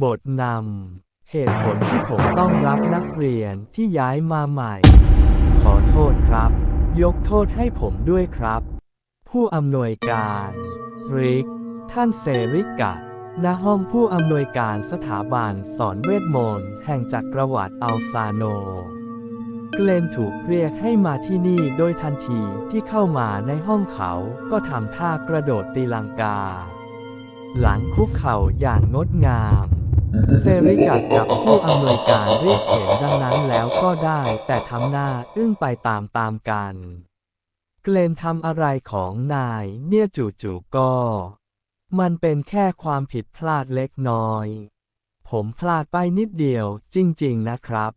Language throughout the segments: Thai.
บทนำ เหตุผลที่ผมต้องรับนักเรียนที่ย้ายมาใหม่ ขอโทษครับ ยกโทษให้ผมด้วยครับ ผู้อำนวยการ ริก ท่านเซริกะณห้องผู้อำนวยการสถาบันสอนเวทมนต์แห่งจักรวรรดิอัลซาโน เกลนถูกเรียกให้มาที่นี่โดยทันทีที่เข้ามาในห้องเขาก็ทำท่ากระโดดตีลังกา หลังคุกเข่าอย่างงดงาม เซริกัดกับผู้อำนวยการเรียกเห็นดังนั้นแล้วก็ได้ แต่ทำหน้าอึ้งไปตามตามๆกัน เกลนทำอะไรของนายเนี่ยจู่ๆก็ มันเป็นแค่ความผิดพลาดเล็กน้อย ผมพลาดไปนิดเดียวจริงๆนะครับ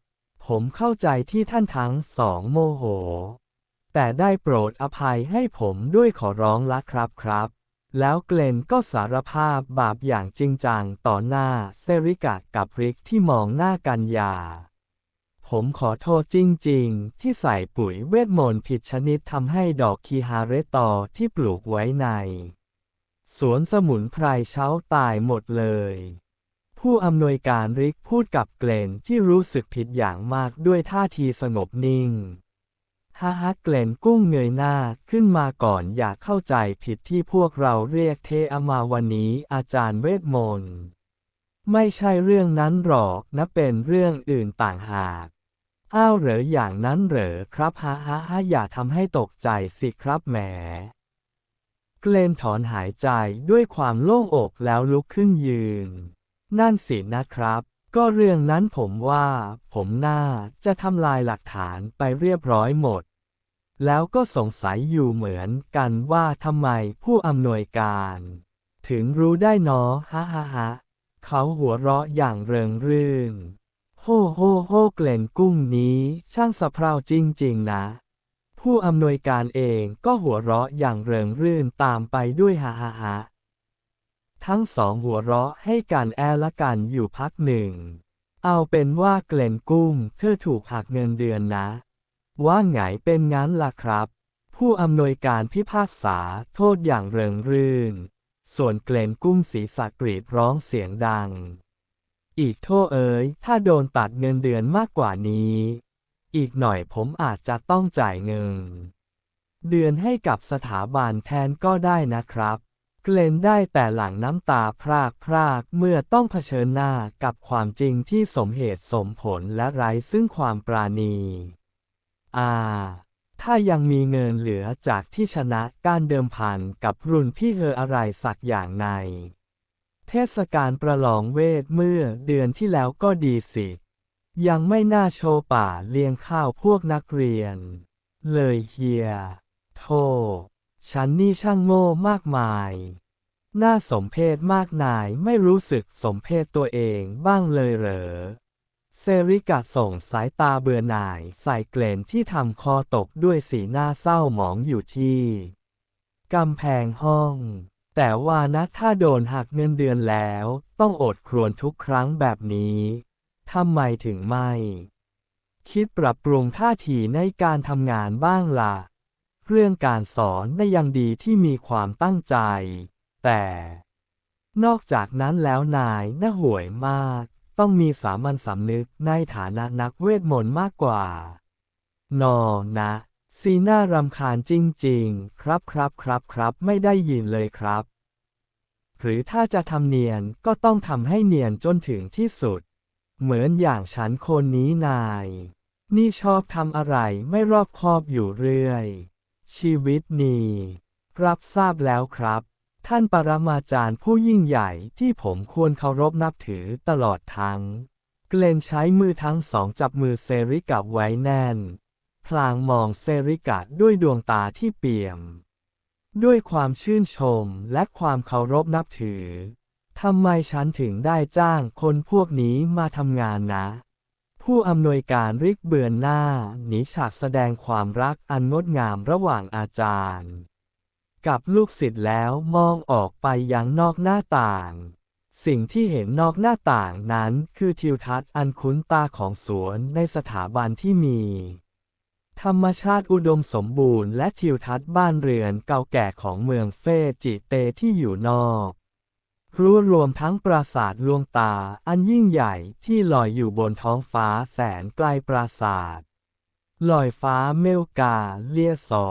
ผมเข้าใจที่ท่านทั้งสองโมโห แต่ได้โปรดอภัยให้ผมด้วยขอร้องละครับครับ แล้วเกลนก็สารภาพบาปอย่างจริงจังต่อหน้าเซริกะกับริกที่มองหน้ากันอยา ผมขอโทษจริงๆ ที่ใส่ปุ๋ยเวทมนต์ผิดชนิดทำให้ดอกคีฮาเรตอที่ปลูกไว้ใน สวนสมุนไพรเช้าตายหมดเลย ผู้อำนวยการริกพูดกับเกลนที่รู้สึกผิดอย่างมากด้วยท่าทีสงบนิ่ง ฮ่าฮ่าเกลนกุ้งเงยหน้าขึ้นมาก่อนอยากเข้าใจผิดที่พวกเราเรียกเทอมาวันนี้อาจารย์เวทมนต์ ไม่ใช่เรื่องนั้นหรอกนะเป็นเรื่องอื่นต่างหากอ้าวเหรออย่างนั้นเหรอครับฮ่าฮ่าฮ่าอย่าทำให้ตกใจสิครับแหม เกลนถอนหายใจด้วยความโล่งอกแล้วลุกขึ้นยืน นั่นสินะครับ ก็เรื่องนั้นผมว่า ผมน่าจะทำลายหลักฐานไปเรียบร้อยหมด แล้วก็สงสัยอยู่เหมือนกันว่าทำไมผู้อำนวยการ ถึงรู้ได้เนอฮ่าฮ่าฮ่าเขาหัวเราะอย่างเริงรื่น โฮโฮโฮเกลนกุ้งนี้ช่างสะเพร่าจริง ๆ นะ ผู้อำนวยการเองก็หัวเราะอย่างเริงรื่นตามไปด้วยฮ่าฮ่าฮ่า ทั้งสองหัวเราะให้กันแอละกันอยู่พักหนึ่ง เอาเป็นว่าเกลนกุ้งเธอถูกหักเงินเดือนนะ ว่าไงเป็นงั้นล่ะครับ ผู้อำนวยการพิพากษาโทษอย่างเริงรื่น ส่วนเกลนกุ้งศีรษะกรีดร้องเสียงดัง อีกโทษเอ๋ยถ้าโดนตัดเงินเดือนมากกว่านี้ อีกหน่อยผมอาจจะต้องจ่ายเงิน เดือนให้กับสถาบันแทนก็ได้นะครับ เกลนได้แต่หลังน้ำตาพรากพรากเมื่อต้องเผชิญหน้ากับความจริงที่สมเหตุสมผลและไร้ซึ่งความปราณีอ่าถ้ายังมีเงินเหลือจากที่ชนะการเดิมพันกับรุ่นพี่เธออะไรสักอย่างใน เทศกาลประลองเวทเมื่อเดือนที่แล้วก็ดีสิ ยังไม่น่าโชว์ป่าเลี้ยงข้าวพวกนักเรียน เลยเฮีย โท ฉันนี่ช่างโง่มากมาย น่าสมเพชมากนายไม่รู้สึกสมเพชตัวเองบ้างเลยเหรอ เซริกะส่งสายตาเบื่อหน่ายใส่เกลนที่ทำคอตกด้วยสีหน้าเศร้าหมองอยู่ที่กำแพงห้อง แต่ว่านะถ้าโดนหักเงินเดือนแล้ว ต้องอดครวญทุกครั้งแบบนี้ทำไมถึงไม่ คิดปรับปรุงท่าทีในการทำงานบ้างล่ะ เรื่องการสอนได้ยังดีที่มีความตั้งใจ แต่ นอกจากนั้นแล้วนายน่าห่วยมาก ต้องมีสามัญสำนึกในฐานะนักเวทมนต์มากกว่า นอนะสีหน้ารำคาญจริง ๆ ครับครับครับครับไม่ได้ยินเลยครับ หรือถ้าจะทำเนียนก็ต้องทำให้เนียนจนถึงที่สุด เหมือนอย่างฉันคนนี้นาย นี่ชอบทำอะไรไม่รอบคอบอยู่เรื่อย ชีวิตนี้ รับทราบแล้วครับ ท่านปรมาจารย์ผู้ยิ่งใหญ่ที่ผมควรเคารพนับถือตลอดทั้ง เกลนใช้มือทั้งสองจับมือเซริกะไว้แน่น พลางมองเซริกะด้วยดวงตาที่เปี่ยม ด้วยความชื่นชมและความเคารพนับถือทำไมฉันถึงได้จ้างคนพวกนี้มาทำงานนะ ผู้อำนวยการริกเบือนหน้าหนีฉากแสดงความรักอันงดงามระหว่างอาจารย์ กับลูกศิษย์แล้วมองออกไปยังนอกหน้าต่าง สิ่งที่เห็นนอกหน้าต่างนั้นคือทิวทัศน์อันคุ้นตาของสวนในสถาบันที่มี ธรรมชาติอุดมสมบูรณ์และทิวทัศน์บ้านเรือนเก่าแก่ของเมืองเฟจิเตที่อยู่นอก รู้รวมทั้งปราสาทลวงตาอันยิ่งใหญ่ที่ลอยอยู่บนท้องฟ้าแสนไกลปราสาทลอยฟ้าเมลกาเลียสอ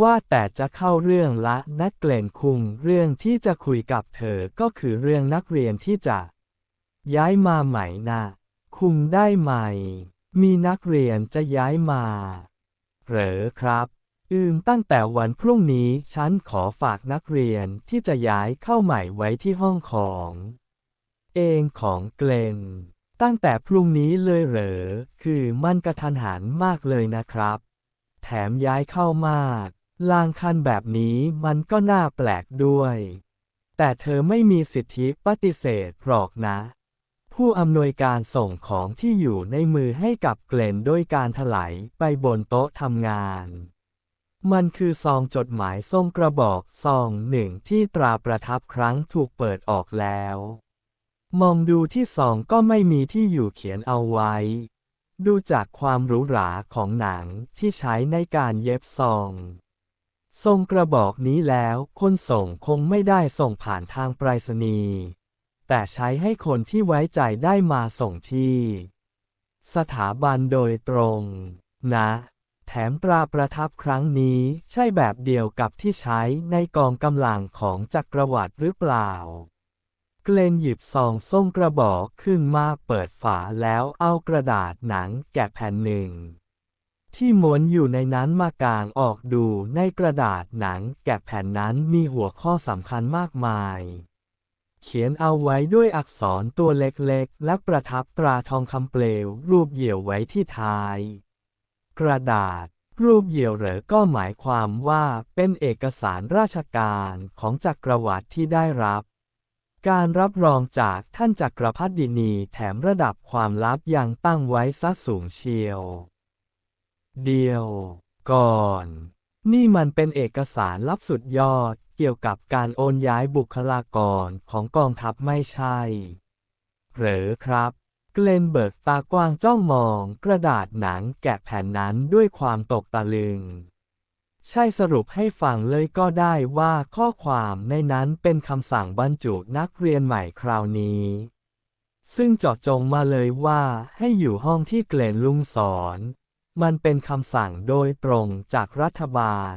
ว่าแต่จะเข้าเรื่องละนักเกลนคุงเรื่องที่จะคุยกับเธอก็คือเรื่องนักเรียนที่จะ ย้ายมาใหม่นะคุงได้ไหม มีนักเรียนจะย้ายมา เหรอครับ อืมตั้งแต่วันพรุ่งนี้ฉันขอฝากนักเรียนที่จะย้ายเข้าใหม่ไว้ที่ห้องของ เองของเกลนตั้งแต่พรุ่งนี้เลยเหรอ คือมันกระทันหันมากเลยนะครับ แถมย้ายเข้ามาก ลางคันแบบนี้มันก็น่าแปลกด้วย แต่เธอไม่มีสิทธิปฏิเสธหรอกนะ ผู้อำนวยการส่งของที่อยู่ในมือให้กับเกลนโดยการถลายไปบนโต๊ะทำงาน มันคือซองจดหมายทรงกระบอกซองหนึ่งที่ตราประทับครั้งถูกเปิดออกแล้ว มองดูที่ซองก็ไม่มีที่อยู่เขียนเอาไว้ ดูจากความหรูหราของหนังที่ใช้ในการเย็บซองทรงกระบอกนี้แล้ว คนส่งคงไม่ได้ส่งผ่านทางไปรษณีย์แต่ใช้ให้คนที่ไว้ใจได้มาส่งที่ สถาบันโดยตรง นะ แถมตราประทับครั้งนี้ใช่แบบเดียวกับที่ใช้ในกองกำลังของจักรวรรดิหรือเปล่า เกลนหยิบซองส้มกระบอกขึ้นมาเปิดฝาแล้วเอากระดาษหนังแกะแผ่นหนึ่ง ที่ม้วนอยู่ในนั้นมากางออกดูในกระดาษหนังแกะแผ่นนั้นมีหัวข้อสำคัญมากมายเขียนเอาไว้ด้วยอักษรตัวเล็กๆ และประทับตราทองคำเปลวรูปเหยี่ยวไว้ที่ท้าย กระดาษ รูปเหยี่ยวเหรอก็หมายความว่าเป็นเอกสารราชการของจักรวรรดิที่ได้รับ การรับรองจากท่านจักรพรรดินีแถมระดับความลับยังตั้งไว้ซะสูงเชียว เดียว ก่อน นี่มันเป็นเอกสารลับสุดยอดเกี่ยวกับการโอนย้ายบุคลากรของกองทัพไม่ใช่ หรือครับ เลนเบิร์กตากว้างจ้องมอง กระดาษหนังแกะแผ่นนั้นด้วยความตกตะลึง ใช่สรุปให้ฟังเลยก็ได้ว่าข้อความในนั้นเป็นคำสั่งบรรจุนักเรียนใหม่คราวนี้ ซึ่งเจาะจงมาเลยว่าให้อยู่ห้องที่เกลนลุงสอน มันเป็นคำสั่งโดยตรงจากรัฐบาล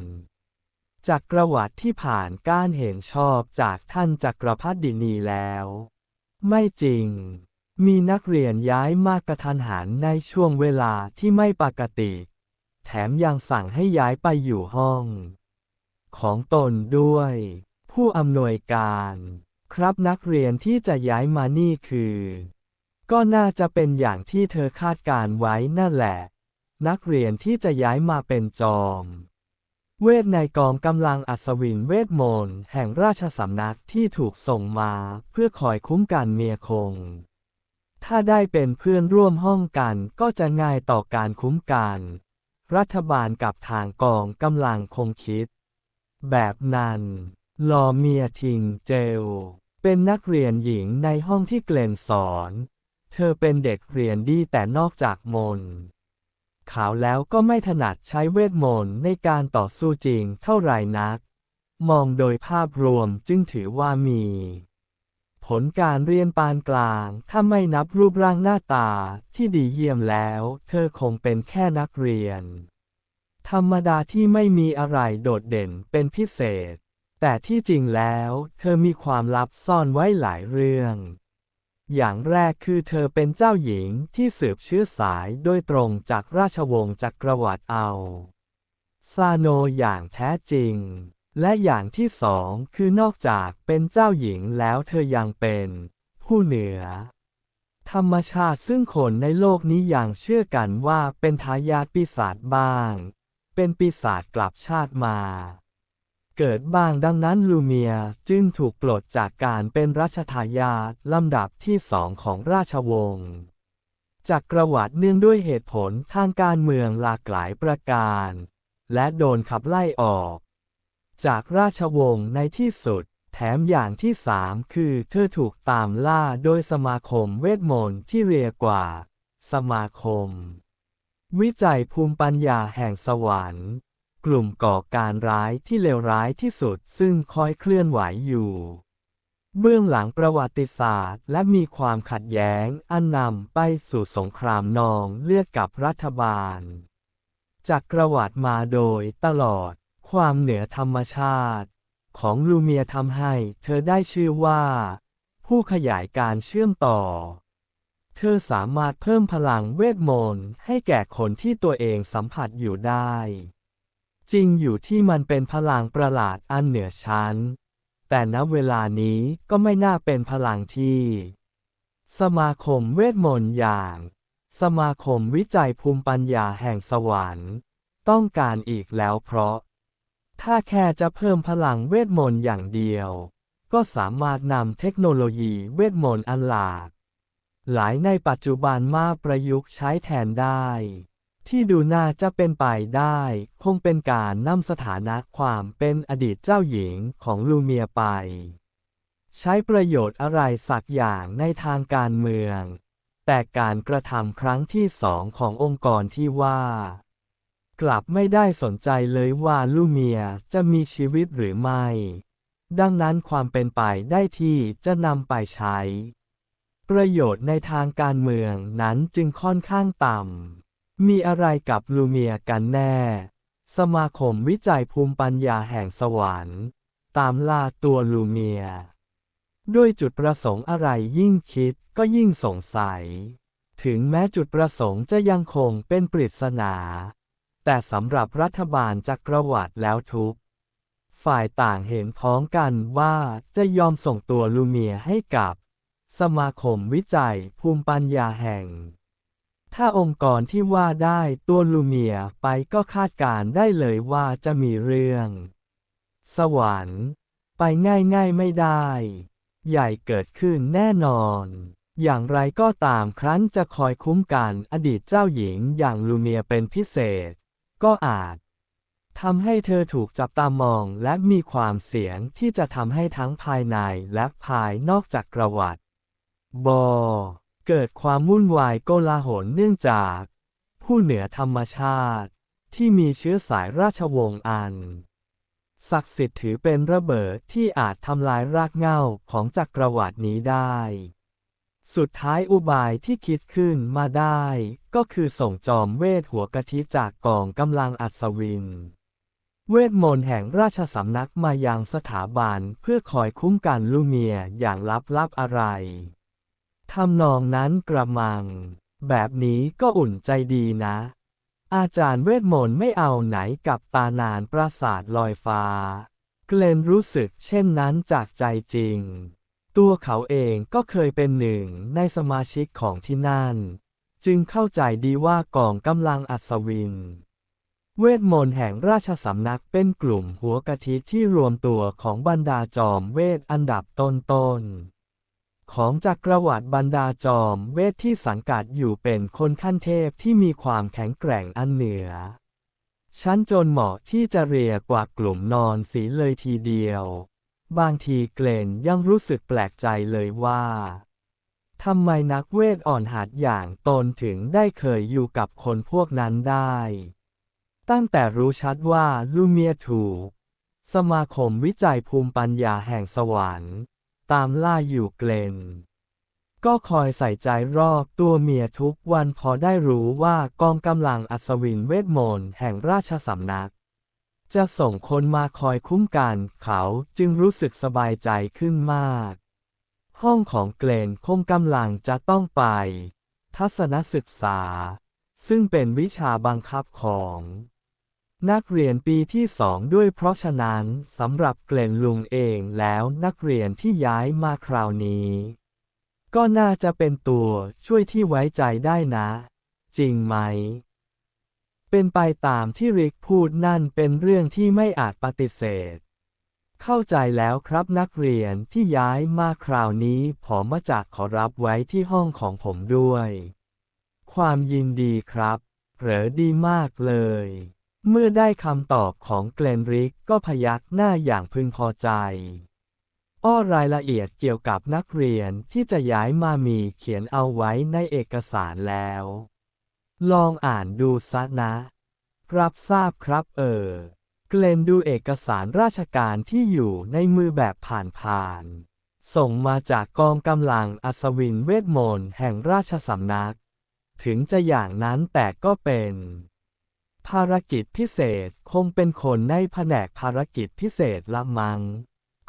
จากประวัติที่ผ่านการเห็นชอบจากท่านจักรพรรดินีแล้ว ไม่จริง มีนักเรียนย้ายมากกระทันหันในช่วงเวลาที่ไม่ปกติ แถมยังสั่งให้ย้ายไปอยู่ห้อง ของตนด้วย ผู้อำนวยการ ครับนักเรียนที่จะย้ายมานี่คือ ก็น่าจะเป็นอย่างที่เธอคาดการไว้นั่นแหละ นักเรียนที่จะย้ายมาเป็นจอม เวทในกองกำลังอัศวินเวทมนต์แห่งราชสำนักที่ถูกส่งมาเพื่อคอยคุ้มกันเมียคง ถ้าได้เป็นเพื่อนร่วมห้องกันก็จะง่ายต่อการคุ้มกัน รัฐบาลกับทางกองกำลังคงคิด แบบนั้น ลอเมียทิงเจล เป็นนักเรียนหญิงในห้องที่เกลนสอน เธอเป็นเด็กเรียนดีแต่นอกจากมนขาวแล้วก็ไม่ถนัดใช้เวทมนต์ในการต่อสู้จริงเท่าไหร่นัก มองโดยภาพรวมจึงถือว่ามี ผลการเรียนปานกลาง ถ้าไม่นับรูปร่างหน้าตาที่ดีเยี่ยมแล้ว เธอคงเป็นแค่นักเรียน ธรรมดาที่ไม่มีอะไรโดดเด่นเป็นพิเศษ แต่ที่จริงแล้ว เธอมีความลับซ่อนไว้หลายเรื่อง อย่างแรกคือเธอเป็นเจ้าหญิงที่สืบเชื้อสายโดยตรงจากราชวงศ์จักรวรรดิเอา ซาโนอย่างแท้จริง และอย่างที่สองคือนอกจากเป็นเจ้าหญิงแล้วเธอยังเป็น ผู้เหนือ ธรรมชาติซึ่งคนในโลกนี้ยังเชื่อกันว่าเป็นทายาทปีศาจบ้าง เป็นปีศาจกลับชาติมา เกิดบ้างดังนั้นลูเมียจึงถูกปลดจากการเป็นรัชทายาทลำดับที่สองของราชวงศ์จากกรวรรดิเนื่องด้วยเหตุผลทางการเมืองหลากหลายประการ และโดนขับไล่ออก จากราชวงศ์ในที่สุด แถมอย่างที่สามคือเธอถูกตามล่าโดยสมาคมเวทมนต์ที่เรียกว่า สมาคม วิจัยภูมิปัญญาแห่งสวรรค์ กลุ่มก่อการร้ายที่เลวร้ายที่สุดซึ่งคอยเคลื่อนไหวอยู่เบื้องหลังประวัติศาสตร์และมีความขัดแย้งอันนำไปสู่สงครามนองเลือดกับรัฐบาล จากประวัติมาโดยตลอด ความเหนือธรรมชาติ ของลูเมียทำให้เธอได้ชื่อว่า ผู้ขยายการเชื่อมต่อ เธอสามารถเพิ่มพลังเวทมนต์ให้แก่คนที่ตัวเองสัมผัสอยู่ได้ จริงอยู่ที่มันเป็นพลังประหลาดอันเหนือชั้น แต่ณเวลานี้ก็ไม่น่าเป็นพลังที่ สมาคมเวทมนต์อย่าง สมาคมวิจัยภูมิปัญญาแห่งสวรรค์ ต้องการอีกแล้วเพราะ ถ้าแค่จะเพิ่มพลังเวทมนต์อย่างเดียว ก็สามารถนำเทคโนโลยีเวทมนต์อันหลากหลายในปัจจุบันมาประยุกต์ใช้แทนได้ ที่ดูน่าจะเป็นไปได้ คงเป็นการนำสถานะความเป็นอดีตเจ้าหญิงของลูเมียไป ใช้ประโยชน์อะไรสักอย่างในทางการเมือง แต่การกระทำครั้งที่สองขององค์กรที่ว่า กลับไม่ได้สนใจเลยว่าลูเมียจะมีชีวิตหรือไม่ ดังนั้นความเป็นไปได้ที่จะนำไปใช้ ประโยชน์ในทางการเมืองนั้นจึงค่อนข้างต่ำ มีอะไรกับลูเมียกันแน่ สมาคมวิจัยภูมิปัญญาแห่งสวรรค์ ตามล่าตัวลูเมีย ด้วยจุดประสงค์อะไรยิ่งคิดก็ยิ่งสงสัย ถึงแม้จุดประสงค์จะยังคงเป็นปริศนา แต่สำหรับรัฐบาลจักรวรรดิแล้วทุก ฝ่ายต่างเห็นพ้องกันว่าจะยอมส่งตัวลูเมียให้กับ สมาคมวิจัยภูมิปัญญาแห่ง ถ้าองค์กรที่ว่าได้ตัวลูเมียไปก็คาดการได้เลยว่าจะมีเรื่อง สวรรค์ไปง่ายๆไม่ได้ ใหญ่เกิดขึ้นแน่นอน อย่างไรก็ตามครั้นจะคอยคุ้มกันอดีตเจ้าหญิงอย่างลูเมียเป็นพิเศษ ก็อาจทำให้เธอถูกจับตามองและมีความเสี่ยงที่จะทำให้ทั้งภายในและภายนอกจากกระวัติบอเกิดความวุ่นวายโกลาหลเนื่องจาก ผู้เหนือธรรมชาติ ที่มีเชื้อสายราชวงศ์อัน ศักดิ์สิทธิ์ถือเป็นระเบิดที่อาจทำลายรากเหง้าของจักรวรรดินี้ได้ สุดท้ายอุบายที่คิดขึ้นมาได้ ก็คือส่งจอมเวทหัวกะทิจากกองกำลังอัศวิน เวทมนต์แห่งราชสำนักมายังสถาบันเพื่อคอยคุ้มกันลูเมียอย่างลับๆอะไรทำนองนั้นกระมัง แบบนี้ก็อุ่นใจดีนะ อาจารย์เวทมนต์ไม่เอาไหนกับตานานปราสาทลอยฟ้า เกลนรู้สึกเช่นนั้นจากใจจริง ตัวเขาเองก็เคยเป็นหนึ่งในสมาชิกของที่นั่น จึงเข้าใจดีว่ากองกำลังอัศวิน เวทมนต์แห่งราชสำนักเป็นกลุ่มหัวกะทิที่รวมตัวของบรรดาจอมเวทอันดับต้นๆ ของจักรวรรดิบรรดาจอมเวทที่สังกัดอยู่เป็นคนขั้นเทพที่มีความแข็งแกร่งอันเหนือ ชั้นจนเหมาะที่จะเรียกว่ากลุ่มนอนสีเลยทีเดียว บางทีเกรนยังรู้สึกแปลกใจเลยว่าทำไมนักเวทอ่อนหัดอย่างตนถึงได้เคยอยู่กับคนพวกนั้นได้ ตั้งแต่รู้ชัดว่าลูเมียถูก สมาคมวิจัยภูมิปัญญาแห่งสวรรค์ ตามล่าอยู่เกรนก็คอยใส่ใจรอบตัวเมียทุกวันพอได้รู้ว่ากองกำลังอัศวินเวทมนต์แห่งราชสำนัก จะส่งคนมาคอยคุ้มกันเขาจึงรู้สึกสบายใจขึ้นมาก ห้องของเกรนคงกำลังจะต้องไป ทัศนศึกษา ซึ่งเป็นวิชาบังคับของ นักเรียนปีที่สองด้วยเพราะฉะนั้นสำหรับเกรนลุงเองแล้วนักเรียนที่ย้ายมาคราวนี้ ก็น่าจะเป็นตัวช่วยที่ไว้ใจได้นะ จริงไหม เป็นไปตามที่ริกพูดนั่นเป็นเรื่องที่ไม่อาจปฏิเสธ เข้าใจแล้วครับนักเรียนที่ย้ายมาคราวนี้ผมมาจากขอรับไว้ที่ห้องของผมด้วย ความยินดีครับเหรอดีมากเลย เมื่อได้คำตอบของเกลนริกก็พยักหน้าอย่างพึงพอใจ อ้อรายละเอียดเกี่ยวกับนักเรียนที่จะย้ายมามีเขียนเอาไว้ในเอกสารแล้ว ลองอ่านดูซะนะ รับทราบครับเออ เกลนดูเอกสารราชการที่อยู่ในมือแบบผ่านๆ ส่งมาจากกองกำลังอัศวินเวทมนต์แห่งราชสำนัก ถึงจะอย่างนั้นแต่ก็เป็น ภารกิจพิเศษคงเป็นคนในแผนกภารกิจพิเศษละมัง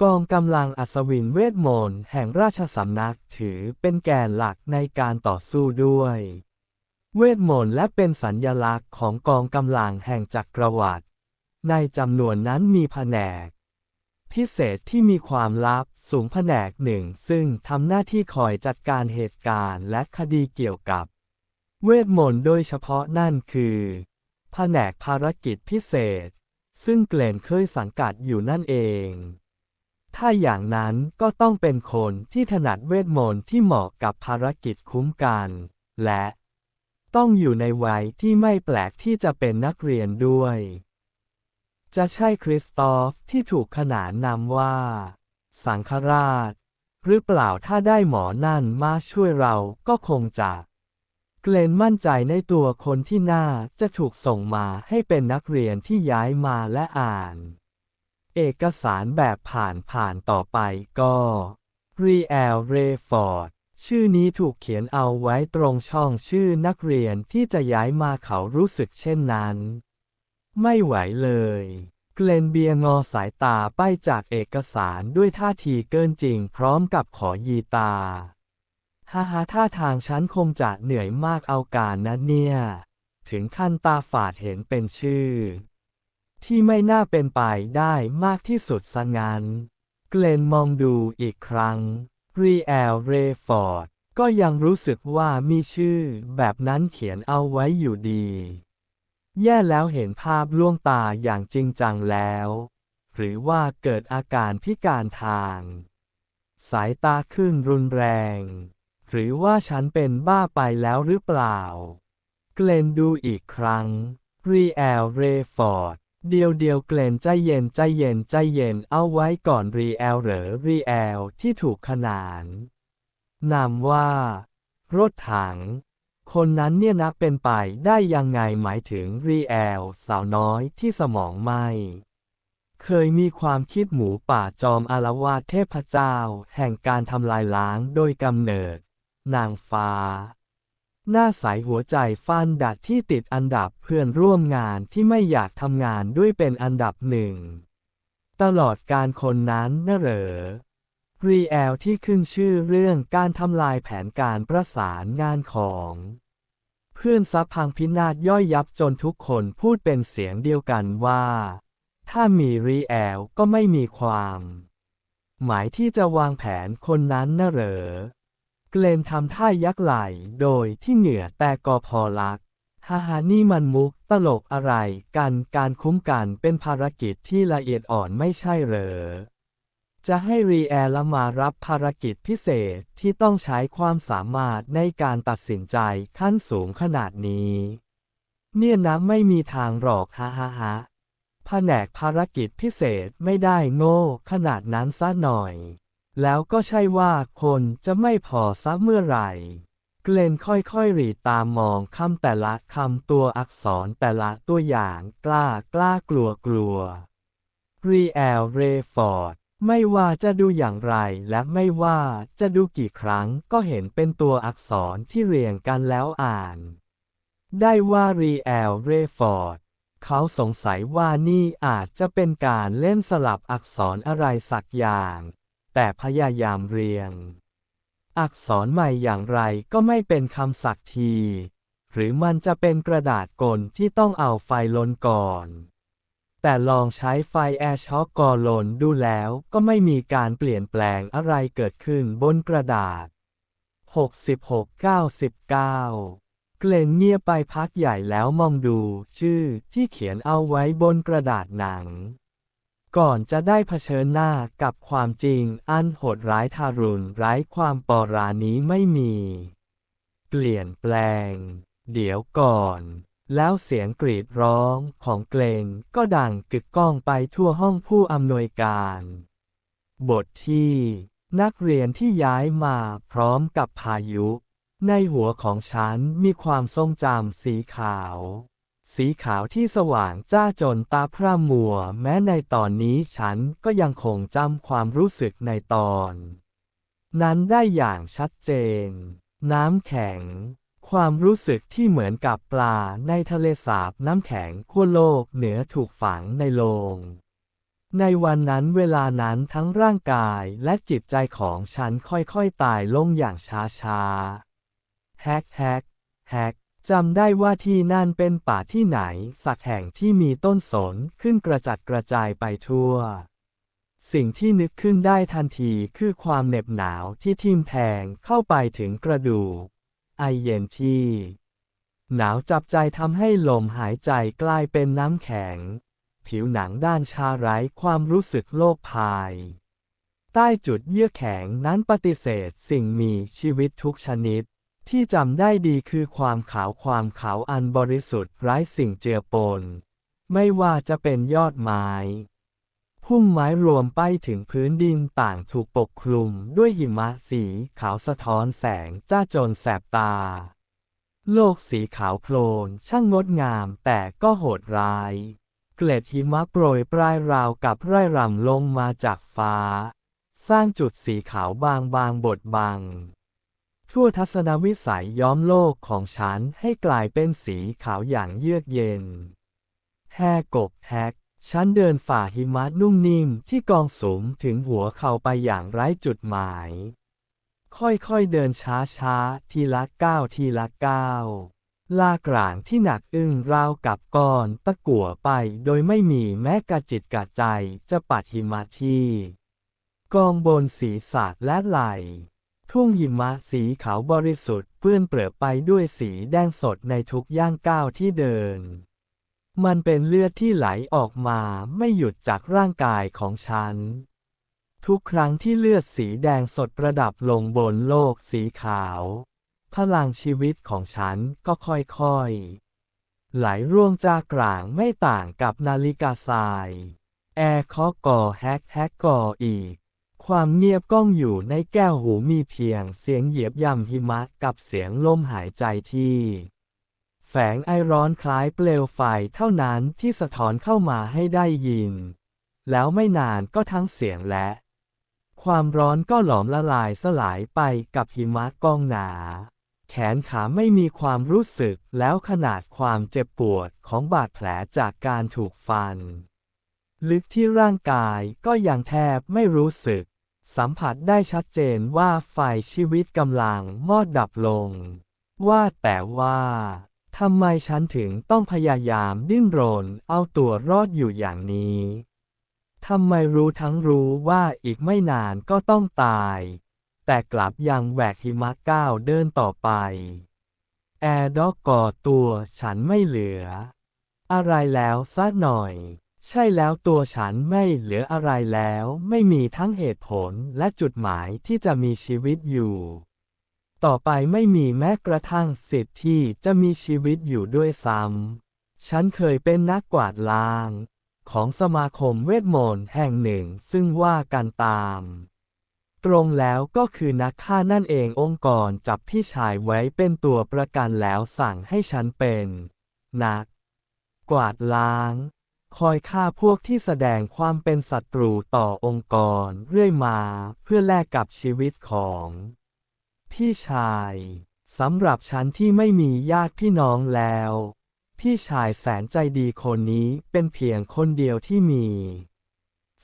กองกำลังอัศวินเวทมนต์แห่งราชสำนักถือเป็นแกนหลักในการต่อสู้ด้วย เวทมนต์และเป็นสัญญลักษณ์ของกองกำลังแห่งจักรวรรดิในจำนวนนั้นมีแผนก พิเศษที่มีความลับสูงแผนกหนึ่งซึ่งทำหน้าที่คอยจัดการเหตุการณ์และคดีเกี่ยวกับ เวทมนต์โดยเฉพาะนั่นคือ แผนกภารกิจพิเศษ ซึ่งเกลนเคยสังกัดอยู่นั่นเอง ถ้าอย่างนั้นก็ต้องเป็นคนที่ถนัดเวทมนต์ที่เหมาะกับภารกิจคุ้มกัน และ ต้องอยู่ในวัยที่ไม่แปลกที่จะเป็นนักเรียนด้วย จะใช่คริสตอฟที่ถูกขนานนามว่า สังฆราช หรือเปล่าถ้าได้หมอนั่นมาช่วยเราก็คงจะ เกรนมั่นใจในตัวคนที่น่าจะถูกส่งมาให้เป็นนักเรียนที่ย้ายมาและอ่าน เอกสารแบบผ่านผ่านต่อไปก็รีแอลเรฟอร์ด ชื่อนี้ถูกเขียนเอาไว้ตรงช่องชื่อนักเรียนที่จะย้ายมาเขารู้สึกเช่นนั้น ไม่ไหวเลย เกลนเบียงอสายตาไปจากเอกสารด้วยท่าทีเกินจริงพร้อมกับขอยีตาฮ่าฮ่าท่าทางฉันคงจะเหนื่อยมากเอาการนะเนี่ย ถึงขั้นตาฝาดเห็นเป็นชื่อ ที่ไม่น่าเป็นไปได้มากที่สุดซะงั้น เกลนมองดูอีกครั้ง รีแอล เรฟอร์ด ก็ยังรู้สึกว่ามีชื่อแบบนั้นเขียนเอาไว้อยู่ดี แย่แล้วเห็นภาพล่วงตาอย่างจริงจังแล้ว หรือว่าเกิดอาการพิการทาง สายตาขึ้นรุนแรง หรือว่าฉันเป็นบ้าไปแล้วหรือเปล่า เกลนดูอีกครั้งรีแอล เรฟอร์ด เดียวเดียวเกลนใจเย็นใจเย็นใจเย็นเอาไว้ก่อนรีแอลหรือรีแอลที่ถูกขนานนามว่า รถถัง คนนั้นเนี่ยนะเป็นไปได้ยังไงหมายถึงรีแอลสาวน้อยที่สมองไหมเคยมีความคิดหมูป่าจอมอารวาสเทพเจ้า แห่งการทำลายล้างโดยกำเนิด นางฟ้า หน้าใสหัวใจฟันดัดที่ติดอันดับเพื่อนร่วมงานที่ไม่อยากทำงานด้วยเป็นอันดับหนึ่ง ตลอดการคนนั้นน่ะเหรอรีแอลที่ขึ้นชื่อเรื่องการทำลายแผนการประสานงานของ เพื่อนซับพังพินาศย่อยยับจนทุกคนพูดเป็นเสียงเดียวกันว่า ถ้ามีรีแอลก็ไม่มีความ หมายที่จะวางแผนคนนั้นน่ะเหรอ เกลนทำท่ายักไหลโดยที่เหงื่อแต่ก็พอลักฮ่าฮ่านี่มันมุกตลกอะไรกันการคุ้มกันเป็นภารกิจที่ละเอียดอ่อนไม่ใช่เหรอ จะให้รีแอลมารับภารกิจพิเศษที่ต้องใช้ความสามารถในการตัดสินใจขั้นสูงขนาดนี้ เนี่ยนะไม่มีทางหรอกฮ่าฮ่าฮ่าแผนกภารกิจพิเศษไม่ได้โง่ขนาดนั้นซะหน่อย แล้วก็ใช่ว่าคนจะไม่พอซะเมื่อไหร่ เกลนค่อยๆหรีตามมองคำแต่ละคำตัวอักษรแต่ละตัวอย่างกล้ากล้ากลัวกลัวรีแอลเรฟอร์ดไม่ว่าจะดูอย่างไรและไม่ว่าจะดูกี่ครั้งก็เห็นเป็นตัวอักษรที่เรียงกันแล้วอ่าน ได้ว่ารีแอลเรฟอร์ดเขาสงสัยว่านี่อาจจะเป็นการเล่นสลับอักษรอะไรสักอย่าง แต่พยายามเรียง อักษรใหม่อย่างไรก็ไม่เป็นคำสักที หรือมันจะเป็นกระดาษกลที่ต้องเอาไฟลนก่อน แต่ลองใช้ไฟแอร์ช็อกก่อลนดูแล้วก็ไม่มีการเปลี่ยนแปลงอะไรเกิดขึ้นบนกระดาษ 66-99เกลนเงียบไปพักใหญ่แล้วมองดูชื่อที่เขียนเอาไว้บนกระดาษหนัง ก่อนจะได้เผชิญหน้ากับความจริงอันโหดร้ายทารุณไร้ความปราณีไม่มี เปลี่ยนแปลง เดี๋ยวก่อน แล้วเสียงกรีดร้องของเกลนก็ดังกึกก้องไปทั่วห้องผู้อำนวยการ บทที่นักเรียนที่ย้ายมาพร้อมกับพายุ ในหัวของฉันมีความทรงจำสีขาว สีขาวที่สว่างจ้าจนตาพร่ามัว แม้ในตอนนี้ฉันก็ยังคงจำความรู้สึกในตอน นั้นได้อย่างชัดเจน น้ำแข็ง ความรู้สึกที่เหมือนกับปลาในทะเลสาบน้ำแข็งขั้วโลกเหนือถูกฝังในโลง ในวันนั้นเวลานั้นทั้งร่างกายและจิตใจของฉันค่อยๆตายลงอย่างช้าๆแฮกแฮกแฮก จำได้ว่าที่นั่นเป็นป่าที่ไหน สักแห่งที่มีต้นสนขึ้นกระจัดกระจายไปทั่ว สิ่งที่นึกขึ้นได้ทันทีคือความเหน็บหนาวที่ทิ่มแทงเข้าไปถึงกระดูก ไอเย็นที่ หนาวจับใจทำให้ลมหายใจกลายเป็นน้ำแข็ง ผิวหนังด้านชาไร้ความรู้สึกโลภภาย ใต้จุดเยื่อแข็งนั้นปฏิเสธสิ่งมีชีวิตทุกชนิด ที่จำได้ดีคือความขาวความขาวอันบริสุทธิ์ไร้สิ่งเจือปน ไม่ว่าจะเป็นยอดไม้ พุ่มไม้รวมไปถึงพื้นดินต่างถูกปกคลุมด้วยหิมะสีขาวสะท้อนแสงจ้าจนแสบตา โลกสีขาวโพลนช่างงดงามแต่ก็โหดร้าย เกล็ดหิมะโปรยปลายราวกับไร่รำลงมาจากฟ้า สร้างจุดสีขาวบางบางบดบัง ทั่วทัศนวิสัยย้อมโลกของฉันให้กลายเป็นสีขาวอย่างเยือกเย็น แฮกบแฮก ฉันเดินฝ่าหิมะนุ่มนิ่มที่กองสูงถึงหัวเข่าไปอย่างไร้จุดหมาย ค่อยๆเดินช้าๆ ทีละก้าวทีละก้าวลากร่างที่หนักอึ้งราวกับก้อนตะกั่วไปโดยไม่มีแม้กระจิตกระใจจะปัดหิมะที่ กองบนศีรษะและไหล่ ทุ่งหิมะสีขาวบริสุทธิ์เปื้อนเปรอะไปด้วยสีแดงสดในทุกย่างก้าวที่เดิน มันเป็นเลือดที่ไหลออกมาไม่หยุดจากร่างกายของฉัน ทุกครั้งที่เลือดสีแดงสดประดับลงบนโลกสีขาว พลังชีวิตของฉันก็ค่อยๆ ไหลร่วงจากกลางไม่ต่างกับนาฬิกาทราย แอร์คาะก่อแฮกแฮกก่ออีก ความเงียบก้องอยู่ในแก้วหูมีเพียงเสียงเหยียบย่ำหิมะกับเสียงลมหายใจที่ แฝงไอร้อนคล้ายเปลวไฟเท่านั้นที่สะท้อนเข้ามาให้ได้ยิน แล้วไม่นานก็ทั้งเสียงและ ความร้อนก็หลอมละลายสลายไปกับหิมะก้องหนา แขนขาไม่มีความรู้สึกแล้วขนาดความเจ็บปวดของบาดแผลจากการถูกฟัน ลึกที่ร่างกายก็ยังแทบไม่รู้สึก สัมผัสได้ชัดเจนว่าไฟชีวิตกำลังมอดดับลง ว่าแต่ว่าทำไมฉันถึงต้องพยายามดิ้นรนเอาตัวรอดอยู่อย่างนี้ทำไมรู้ทั้งรู้ว่าอีกไม่นานก็ต้องตาย แต่กลับยังแหวกหิมะก้าวเดินต่อไป แอร์ด็อกก่อตัวฉันไม่เหลือ อะไรแล้วสักหน่อย ใช่แล้วตัวฉันไม่เหลืออะไรแล้ว ไม่มีทั้งเหตุผลและจุดหมายที่จะมีชีวิตอยู่ ต่อไปไม่มีแม้กระทั่งสิทธิ์ที่จะมีชีวิตอยู่ด้วยซ้ำฉันเคยเป็นนักกวาดล้าง ของสมาคมเวทมนต์แห่งหนึ่งซึ่งว่ากันตาม ตรงแล้วก็คือนักฆ่านั่นเององค์กรจับพี่ชายไว้เป็นตัวประกันแล้วสั่งให้ฉันเป็น นัก กวาดล้าง คอยฆ่าพวกที่แสดงความเป็นศัตรูต่อองค์กรเรื่อยมาเพื่อแลกกับชีวิตของ พี่ชายสำหรับฉันที่ไม่มีญาติพี่น้องแล้ว พี่ชายแสนใจดีคนนี้เป็นเพียงคนเดียวที่มี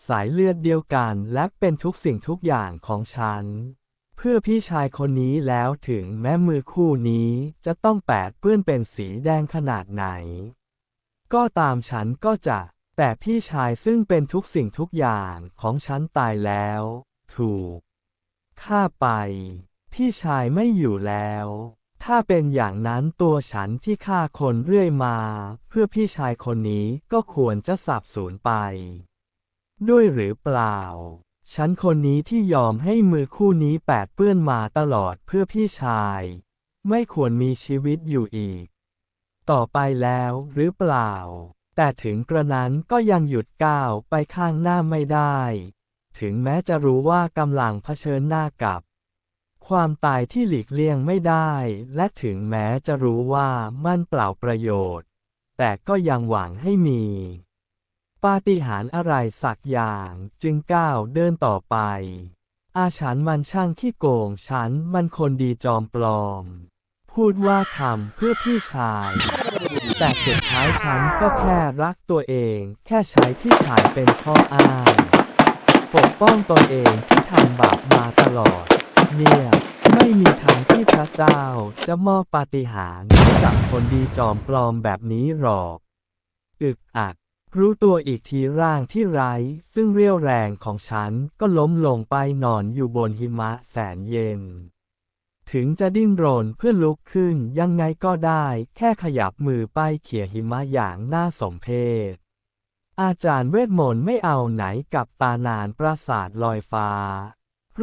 สายเลือดเดียวกันและเป็นทุกสิ่งทุกอย่างของฉัน เพื่อพี่ชายคนนี้แล้วถึงแม้มือคู่นี้จะต้องแปดเปื้อนเป็นสีแดงขนาดไหน ก็ตามฉันก็จะ แต่พี่ชายซึ่งเป็นทุกสิ่งทุกอย่างของฉันตายแล้ว ถูกฆ่าไป พี่ชายไม่อยู่แล้ว ถ้าเป็นอย่างนั้นตัวฉันที่ฆ่าคนเรื่อยมา เพื่อพี่ชายคนนี้ก็ควรจะสับสูญไป ด้วยหรือเปล่า ฉันคนนี้ที่ยอมให้มือคู่นี้แปดเปื้อนมาตลอดเพื่อพี่ชาย ไม่ควรมีชีวิตอยู่อีก ต่อไปแล้วหรือเปล่า แต่ถึงกระนั้นก็ยังหยุดก้าวไปข้างหน้าไม่ได้ ถึงแม้จะรู้ว่ากำลังเผชิญหน้ากับ ความตายที่หลีกเลี่ยงไม่ได้ และถึงแม้จะรู้ว่ามันเปล่าประโยชน์ แต่ก็ยังหวังให้มี ปาฏิหาริย์อะไรสักอย่างจึงก้าวเดินต่อไปอาฉันมันช่างขี้โกงฉันมันคนดีจอมปลอม พูดว่าทำเพื่อพี่ชาย แต่สุดท้ายฉันก็แค่รักตัวเอง แค่ใช้พี่ชายเป็นข้ออ้างปกป้องตนเองที่ทำบาปมาตลอด เนี่ย ไม่มีทางที่พระเจ้าจะมอบปาฏิหาริย์ให้กับคนดีจอมปลอมแบบนี้หรอกอึกอักรู้ตัวอีกทีร่างที่ไร้ ซึ่งเรี่ยวแรงของฉันก็ล้มลงไปนอนอยู่บนหิมะแสนเย็น ถึงจะดิ้นรนเพื่อลุกขึ้นยังไงก็ได้ แค่ขยับมือไปเขี่ยหิมะอย่างน่าสมเพชอาจารย์เวทมนต์ไม่เอาไหนกับตานานปราสาทลอยฟ้า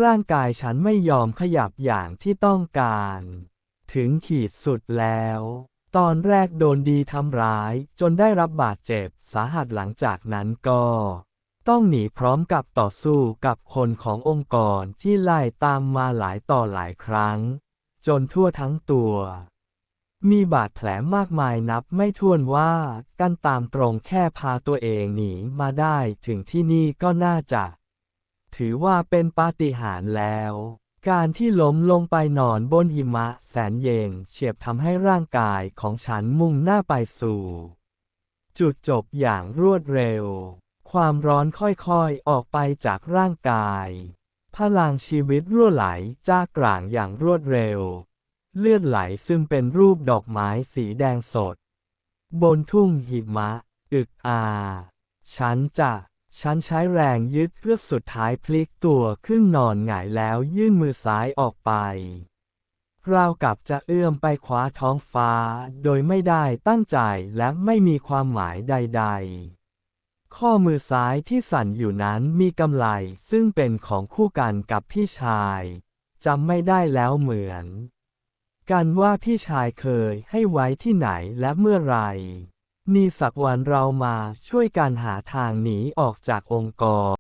ร่างกายฉันไม่ยอมขยับอย่างที่ต้องการ ถึงขีดสุดแล้ว ตอนแรกโดนดีทำร้ายจนได้รับบาดเจ็บสาหัสหลังจากนั้นก็ ต้องหนีพร้อมกับต่อสู้กับคนขององค์กรที่ไล่ตามมาหลายต่อหลายครั้ง จนทั่วทั้งตัว มีบาดแผลมากมายนับไม่ถ้วนว่ากันตามตรงแค่พาตัวเองหนีมาได้ถึงที่นี่ก็น่าจะ ถือว่าเป็นปาฏิหาริย์แล้ว การที่ล้มลงไปนอนบนหิมะแสนเย็นเฉียบทำให้ร่างกายของฉันมุ่งหน้าไปสู่ จุดจบอย่างรวดเร็ว ความร้อนค่อยๆ ออกไปจากร่างกาย พลังชีวิตรั่วไหลจ้ากกลางอย่างรวดเร็ว เลือดไหลซึ่งเป็นรูปดอกไม้สีแดงสด บนทุ่งหิมะ อึกอา ฉันจะ ฉันใช้แรงยึดเพื่อสุดท้ายพลิกตัวขึ้นนอนหงายแล้วยื่นมือซ้ายออกไปราวกับจะเอื้อมไปคว้าท้องฟ้า โดยไม่ได้ตั้งใจและไม่มีความหมายใด ๆ ข้อมือซ้ายที่สั่นอยู่นั้นมีกำไลซึ่งเป็นของคู่กันกับพี่ชายจำไม่ได้แล้วเหมือน กันว่าพี่ชายเคยให้ไว้ที่ไหนและเมื่อไหรนี่สักวันเรามาช่วยกันหาทางหนีออกจากองค์กร